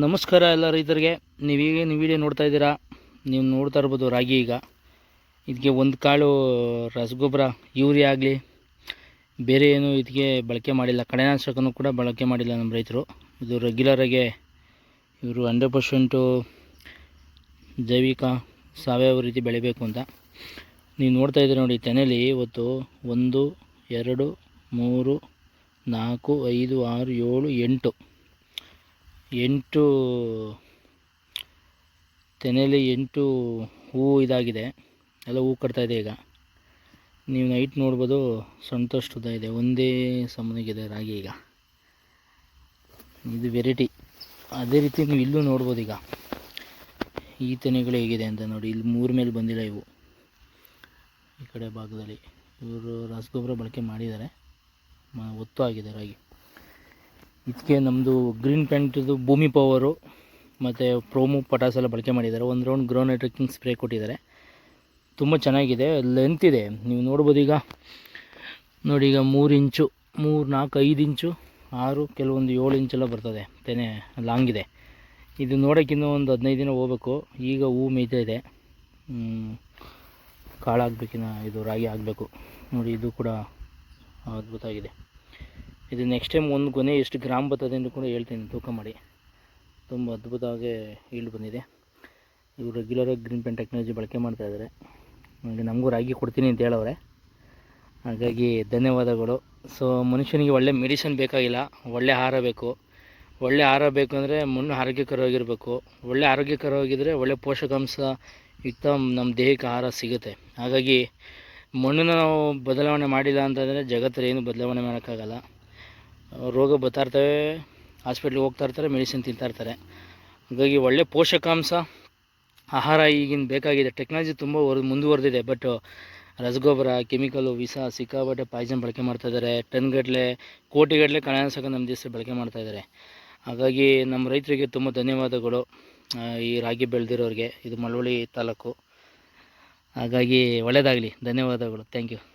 ನಮಸ್ಕಾರ ಎಲ್ಲ ರೈತರಿಗೆ. ನೀವೀಗೇನು ವಿಡಿಯೋ ನೋಡ್ತಾ ಇದ್ದೀರಾ? ನೀವು ನೋಡ್ತಾ ಇರ್ಬೋದು ರಾಗಿ ಈಗ. ಇದಕ್ಕೆ ಒಂದು ಕಾಳು ರಸಗೊಬ್ಬರ, ಯೂರಿಯಾ ಆಗಲಿ, ಬೇರೆ ಏನು ಇದಕ್ಕೆ ಬಳಕೆ ಮಾಡಿಲ್ಲ. ಕಳೆನಾಶಕನೂ ಕೂಡ ಬಳಕೆ ಮಾಡಿಲ್ಲ ನಮ್ಮ ರೈತರು. ಇದು ರೆಗ್ಯುಲರಾಗೆ ಇವರು ಹಂಡ್ರೆಡ್ ಪರ್ಸೆಂಟು ಜೈವಿಕ ಸಾವಯವ ರೀತಿ ಬೆಳಿಬೇಕು ಅಂತ. ನೀವು ನೋಡ್ತಾ ಇದ್ದೀರಿ ನೋಡಿ ತೆನೆಯಲ್ಲಿ ಇವತ್ತು ಒಂದು, ಎರಡು, ಮೂರು, ನಾಲ್ಕು, ಐದು, ಆರು, ಏಳು, ಎಂಟು. ಎಂಟು ತೆನೆಯಲ್ಲಿ ಎಂಟು ಹೂವು ಇದಾಗಿದೆ. ಎಲ್ಲ ಹೂ ಇದೆ ಈಗ. ನೀವು ನೈಟ್ ನೋಡ್ಬೋದು ಉದ್ದ ಇದೆ. ಒಂದೇ ಸಮನಿಗಿದೆ ರಾಗಿ ಈಗ. ಇದು ವೆರೈಟಿ ಅದೇ ರೀತಿ ನೀವು ಇಲ್ಲೂ ನೋಡ್ಬೋದು ಈಗ. ಈ ತೆನೆಗಳು ಹೇಗಿದೆ ಅಂತ ನೋಡಿ. ಇಲ್ಲಿ ಮೂರು ಮೇಲೆ ಬಂದಿಲ್ಲ ಇವು. ಈ ಕಡೆ ಭಾಗದಲ್ಲಿ ಇವರು ರಸಗೊಬ್ಬರ ಬಳಕೆ ಮಾಡಿದ್ದಾರೆ. ಒತ್ತು ಆಗಿದೆ ರಾಗಿ. ಇದಕ್ಕೆ ನಮ್ಮದು ಗ್ರೀನ್ ಪ್ಯಾಂಟ್ದು ಭೂಮಿ ಪವರು ಮತ್ತು ಪ್ರೋಮು ಪಟಾಸ್ ಎಲ್ಲ ಬಳಕೆ ಮಾಡಿದ್ದಾರೆ. ಒಂದು ರೌಂಡ್ ಗ್ರೋನೈಟ್ ಕಿಂಗ್ ಸ್ಪ್ರೇ ಕೊಟ್ಟಿದ್ದಾರೆ. ತುಂಬ ಚೆನ್ನಾಗಿದೆ ಲೆಂತ್ ಇದೆ. ನೀವು ನೋಡ್ಬೋದು ಈಗ. ನೋಡಿ ಈಗ ಮೂರು ಇಂಚು, ಮೂರು, ನಾಲ್ಕು, ಐದು ಇಂಚು, ಆರು, ಕೆಲವೊಂದು ಏಳು ಇಂಚೆಲ್ಲ ಬರ್ತದೆ. ತೆನೆ ಲಾಂಗ್ ಇದೆ. ಇದು ನೋಡೋಕ್ಕಿನ್ನೂ ಒಂದು ಹದಿನೈದು ದಿನ ಹೋಗ್ಬೇಕು. ಈಗ ಹೂ ಮೇಯ್ತಾ ಇದೆ. ಕಾಳಾಗಬೇಕಿನ್ನ ಇದು ರಾಗಿ ಆಗಬೇಕು. ನೋಡಿ ಇದು ಕೂಡ ಅದ್ಭುತ ಆಗಿದೆ. ಇದು ನೆಕ್ಸ್ಟ್ ಟೈಮ್ ಒಂದು ಗೊನೆ ಎಷ್ಟು ಗ್ರಾಮ್ ಬರ್ತದೆ ಅಂತ ಕೂಡ ಹೇಳ್ತೀನಿ. ತೂಕ ಮಾಡಿ. ತುಂಬ ಅದ್ಭುತವಾಗಿ ಈಲ್ಡ್ ಬಂದಿದೆ. ಇವರು ರೆಗ್ಯುಲರಾಗಿ ಗ್ರೀನ್ ಪೆನ್ ಟೆಕ್ನಾಲಜಿ ಬಳಕೆ ಮಾಡ್ತಾ ಇದ್ದಾರೆ ಹಾಗೆ ನಮಗೂ ರಾಗಿ ಕೊಡ್ತೀನಿ ಅಂತ ಹೇಳವ್ರೆ. ಹಾಗಾಗಿ ಧನ್ಯವಾದಗಳು. ಸೊ ಮನುಷ್ಯನಿಗೆ ಒಳ್ಳೆ ಮೆಡಿಸಿನ್ ಬೇಕಾಗಿಲ್ಲ. ಒಳ್ಳೆ ಆಹಾರ ಬೇಕು. ಒಳ್ಳೆ ಆಹಾರ ಬೇಕು ಅಂದರೆ ಮಣ್ಣು ಆರೋಗ್ಯಕರವಾಗಿರಬೇಕು. ಒಳ್ಳೆ ಆರೋಗ್ಯಕರವಾಗಿದ್ದರೆ ಒಳ್ಳೆ ಪೋಷಕಾಂಶ ಯುಕ್ತ ನಮ್ಮ ದೇಹಕ್ಕೆ ಆಹಾರ ಸಿಗುತ್ತೆ. ಹಾಗಾಗಿ ಮಣ್ಣನ್ನು ನಾವು ಬದಲಾವಣೆ ಮಾಡಿಲ್ಲ ಅಂತಂದರೆ ಜಗತ್ತಲ್ಲಿ ಏನು ಬದಲಾವಣೆ ಮಾಡೋಕ್ಕಾಗಲ್ಲ. ರೋಗ ಬರ್ತಾ ಇರ್ತವೆ ಹಾಸ್ಪಿಟ್ಲಿಗೆ ಹೋಗ್ತಾ ಇರ್ತಾರೆ ಮೆಡಿಸಿನ್ ತಿಂತಾ ಇರ್ತಾರೆ. ಹಾಗಾಗಿ ಒಳ್ಳೆ ಪೋಷಕಾಂಶ, ಆಹಾರ ಈಗಿನ ಬೇಕಾಗಿದೆ. ಟೆಕ್ನಾಲಜಿ ತುಂಬ ವರ್, ಮುಂದುವರೆದಿದೆ. ಬಟ್ ರಸಗೊಬ್ಬರ ಕೆಮಿಕಲು ವಿಷ ಸಿಕ್ಕಾಬಟ್ಟೆ ಪಾಯ್ಸನ್ ಬಳಕೆ ಮಾಡ್ತಾ ಇದ್ದಾರೆ. ಟನ್ಗಟ್ಟಲೆ ಕೋಟಿಗಟ್ಟಲೆ ಕಣಸಕ ನಮ್ಮ ದೇಶ ಬಳಕೆ ಮಾಡ್ತಾ ಇದ್ದಾರೆ. ಹಾಗಾಗಿ ನಮ್ಮ ರೈತರಿಗೆ ತುಂಬ ಧನ್ಯವಾದಗಳು. ಈ ರಾಗಿ ಬೆಳೆದಿರೋರಿಗೆ. ಇದು ಮಳವಳ್ಳಿ ತಾಲೂಕು. ಹಾಗಾಗಿ ಒಳ್ಳೆಯದಾಗಲಿ ಧನ್ಯವಾದಗಳು. Thank you